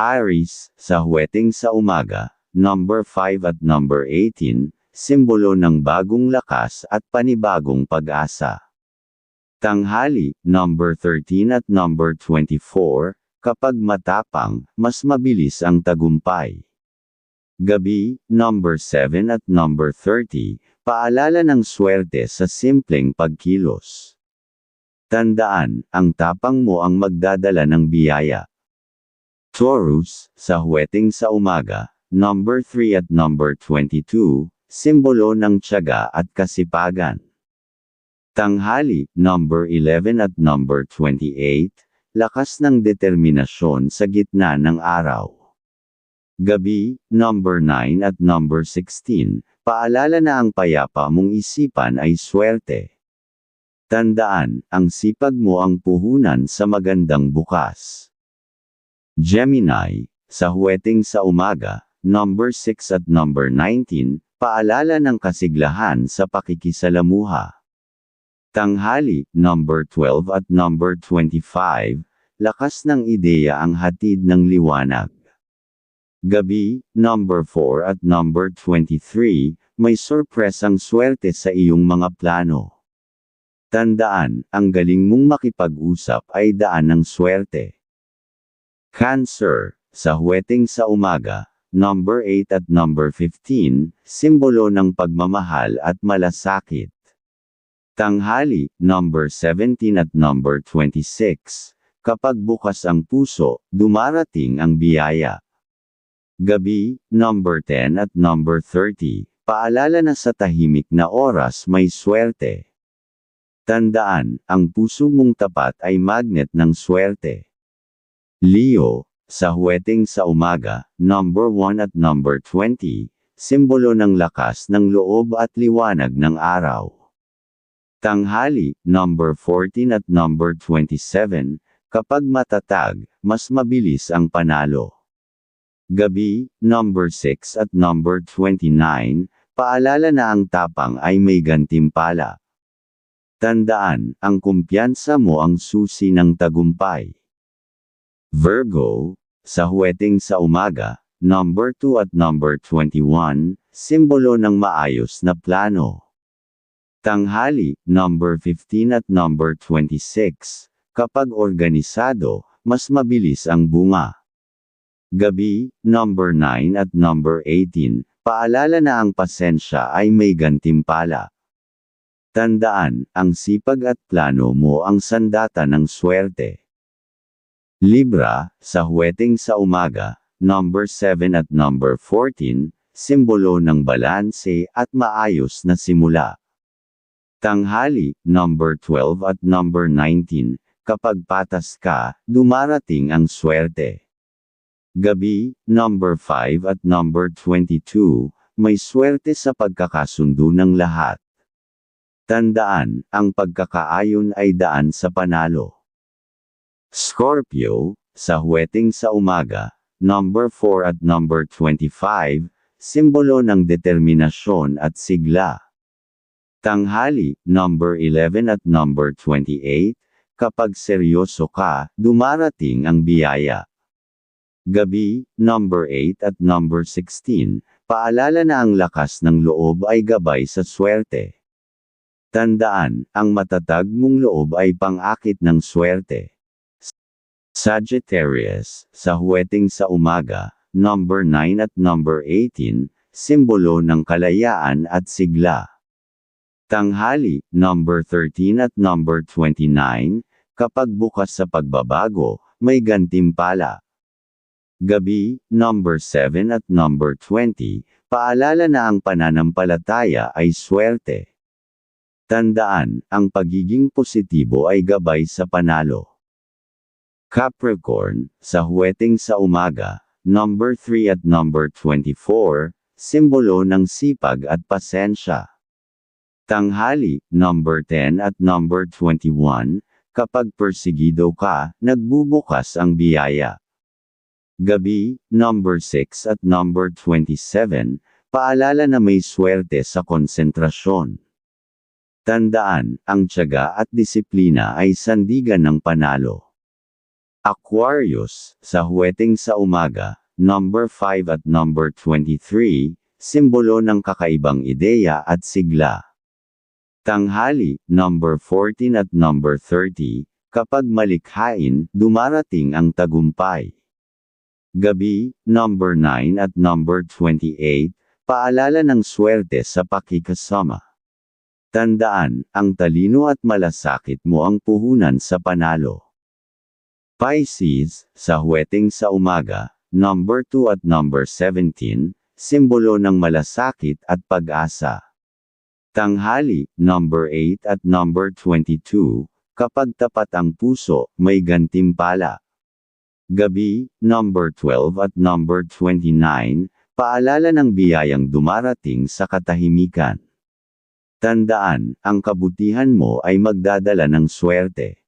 Aries, sa huweting sa umaga, number 5 at number 18, simbolo ng bagong lakas at panibagong pag-asa. Tanghali, number 13 at number 24, kapag matapang, mas mabilis ang tagumpay. Gabi, number 7 at number 30, paalala ng swerte sa simpleng pagkilos. Tandaan, ang tapang mo ang magdadala ng biyaya. Taurus, sa huweting sa umaga, number 3 at number 22, simbolo ng tiyaga at kasipagan. Tanghali, number 11 at number 28, lakas ng determinasyon sa gitna ng araw. Gabi, number 9 at number 16, paalala na ang payapa mong isipan ay swerte. Tandaan, ang sipag mo ang puhunan sa magandang bukas. Gemini, sa huweting sa umaga, number 6 at number 19, paalala ng kasiglahan sa pakikisalamuha. Tanghali, number 12 at number 25, lakas ng ideya ang hatid ng liwanag. Gabi, number 4 at number 23, may sorpresang swerte sa iyong mga plano. Tandaan, ang galing mong makipag-usap ay daan ng swerte. Cancer, sa huweting sa umaga, number 8 at number 15, simbolo ng pagmamahal at malasakit. Tanghali, number 17 at number 26, kapag bukas ang puso, dumarating ang biyaya. Gabi, number 10 at number 30, paalala na sa tahimik na oras may swerte. Tandaan, ang puso mong tapat ay magnet ng swerte. Leo, sa huweting sa umaga, number 1 at number 20, simbolo ng lakas ng loob at liwanag ng araw. Tanghali, number 14 at number 27, kapag matatag, mas mabilis ang panalo. Gabi, number 6 at number 29, paalala na ang tapang ay may gantimpala. Tandaan, ang kumpiyansa mo ang susi ng tagumpay. Virgo, sa huweting sa umaga, number 2 at number 21, simbolo ng maayos na plano. Tanghali, number 15 at number 26, kapag organisado, mas mabilis ang bunga. Gabi, number 9 at number 18, paalala na ang pasensya ay may gantimpala. Tandaan, ang sipag at plano mo ang sandata ng swerte. Libra, sa huweting sa umaga, number 7 at number 14, simbolo ng balanse at maayos na simula. Tanghali, number 12 at number 19, kapag patas ka, dumarating ang swerte. Gabi, number 5 at number 22, may swerte sa pagkakasundo ng lahat. Tandaan, ang pagkakaayon ay daan sa panalo. Scorpio, sa huweting sa umaga, number 4 at number 25, simbolo ng determinasyon at sigla. Tanghali, number 11 at number 28, kapag seryoso ka, dumarating ang biyaya. Gabi, number 8 at number 16, paalala na ang lakas ng loob ay gabay sa swerte. Tandaan, ang matatag mong loob ay pang-akit ng swerte. Sagittarius, sa huweting sa umaga, number 9 at number 18, simbolo ng kalayaan at sigla. Tanghali, number 13 at number 29, kapag bukas sa pagbabago, may gantimpala. Gabi, number 7 at number 20, paalala na ang pananampalataya ay swerte. Tandaan, ang pagiging positibo ay gabay sa panalo. Capricorn, sa huweting sa umaga, number 3 at number 24, simbolo ng sipag at pasensya. Tanghali, number 10 at number 21, kapag persigido ka, nagbubukas ang biyaya. Gabi, number 6 at number 27, paalala na may swerte sa konsentrasyon. Tandaan, ang tiyaga at disiplina ay sandigan ng panalo. Aquarius, sa huweting sa umaga, number 5 at number 23, simbolo ng kakaibang ideya at sigla. Tanghali, number 14 at number 30, kapag malikhain, dumarating ang tagumpay. Gabi, number 9 at number 28, paalala ng swerte sa pakikasama. Tandaan, ang talino at malasakit mo ang puhunan sa panalo. Pisces, sa huweting sa umaga, number 2 at number 17, simbolo ng malasakit at pag-asa. Tanghali, number 8 at number 22, kapag tapat ang puso, may gantimpala. Gabi, number 12 at number 29, paalala ng biyayang dumarating sa katahimikan. Tandaan, ang kabutihan mo ay magdadala ng swerte.